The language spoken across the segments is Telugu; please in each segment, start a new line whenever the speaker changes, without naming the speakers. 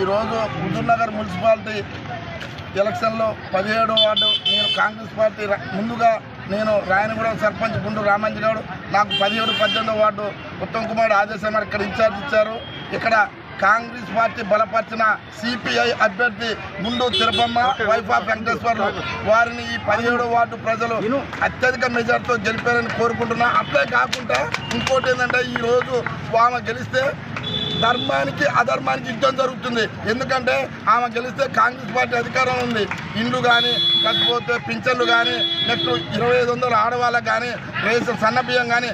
ఈరోజు హుజూర్నగర్ మున్సిపాలిటీ ఎలక్షన్లో పదిహేడో వార్డు నేను కాంగ్రెస్ పార్టీ ముందుగా నేను రాయనగూడెం సర్పంచ్ గుండు రామంజి గౌడ్ నాకు పదిహేడు పద్దెనిమిదో వార్డు ఉత్తమ్ కుమార్ ఆదేశం ఇక్కడ ఇన్ఛార్జ్ ఇచ్చారు. ఇక్కడ కాంగ్రెస్ పార్టీ బలపరిచిన సిపిఐ అభ్యర్థి గుండు తిరుపమ్మ వైఫ్ ఆఫ్ వెంకటేశ్వర్లు. వారిని ఈ పదిహేడో వార్డు ప్రజలు అత్యధిక మెజార్టీతో గెలిపారని కోరుకుంటున్నా. అట్లే కాకుండా ఇంకోటి ఏంటంటే ఈరోజు ఆమె గెలిస్తే ధర్మానికి అధర్మానికి యుద్ధం జరుగుతుంది. ఎందుకంటే ఆమె గెలిస్తే కాంగ్రెస్ పార్టీ అధికారం ఉంది. ఇండ్లు కానీ లేకపోతే పింఛన్లు కానీ నెక్స్ట్ ఇరవై ఐదు వందల ఆడవాళ్ళకి కానీ రేసు సన్నబియ్యం కానీ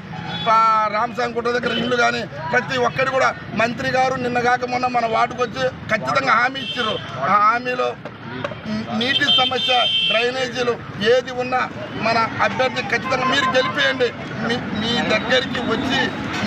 రామసాంగ్ గుట్ట దగ్గర ఇండ్లు కానీ ప్రతి ఒక్కటి కూడా మంత్రి గారు నిన్న కాక మొన్న మన వార్డుకు వచ్చి ఖచ్చితంగా హామీ ఇచ్చారు ఆ హామీలో నీటి సమస్య డ్రైనేజీలు ఏది ఉన్నా మన అభ్యర్థి ఖచ్చితంగా మీరు గెలిపేయండి. మీ మీ దగ్గరికి వచ్చి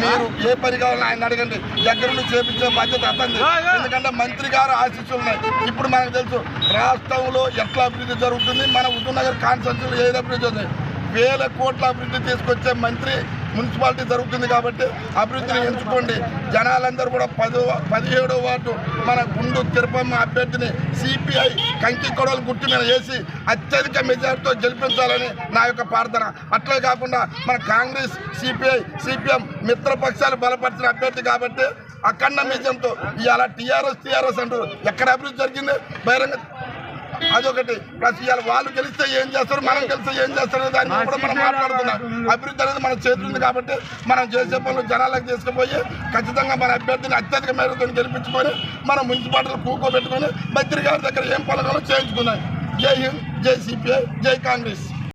మీరు ఏ పని కావాలని ఆయన అడగండి. దగ్గరుండి చేపించే బాధ్యత అతంది ఎందుకంటే మంత్రి గారు ఆశీస్సులు ఉన్నాయి. ఇప్పుడు మనకు తెలుసు రాష్ట్రంలో ఎట్లా అభివృద్ధి జరుగుతుంది? మన హుజూర్నగర్ కాన్స్టిట్యూన్సీలో ఏది అభివృద్ధి అవుతుంది? వేల కోట్ల అభివృద్ధి తీసుకొచ్చే మంత్రి మున్సిపాలిటీ జరుగుతుంది కాబట్టి అభివృద్ధిని ఎంచుకోండి. జనాలందరూ కూడా పదో పదిహేడో వార్డు మన గుండు తిరుపమ్మ అభ్యర్థిని సిపిఐ కంకి కొడవలు గుర్తు మీద వేసి అత్యధిక మెజార్టీతో గెలిపించాలని నా యొక్క ప్రార్థన. అట్లే కాకుండా మన కాంగ్రెస్ సిపిఐ సిపిఎం మిత్రపక్షాలు బలపరిచిన అభ్యర్థి కాబట్టి అఖండ విజయంతో ఇవాళ టీఆర్ఎస్ టీఆర్ఎస్ అంటారు ఎక్కడ అభివృద్ధి జరిగింది? బహిరంగ అదొకటి. ప్లస్ ఇవాళ వాళ్ళు గెలిస్తే ఏం చేస్తారు? మనం గెలిస్తే ఏం చేస్తారు? దాని కూడా మనం మాట్లాడుతున్నాం అభివృద్ధి అనేది మన చేతులు ఉంది కాబట్టి మనం చేసే పనులు జనాలకు తీసుకుపోయి ఖచ్చితంగా మన అభ్యర్థిని అత్యధిక మేరతో గెలిపించుకొని మనం మున్సిపాలిటీలు కూకోబెట్టుకొని మంత్రి గారి దగ్గర ఏం పలకాలో చేయించుకున్నాం జై హింద్ జై సిపిఐ జై కాంగ్రెస్.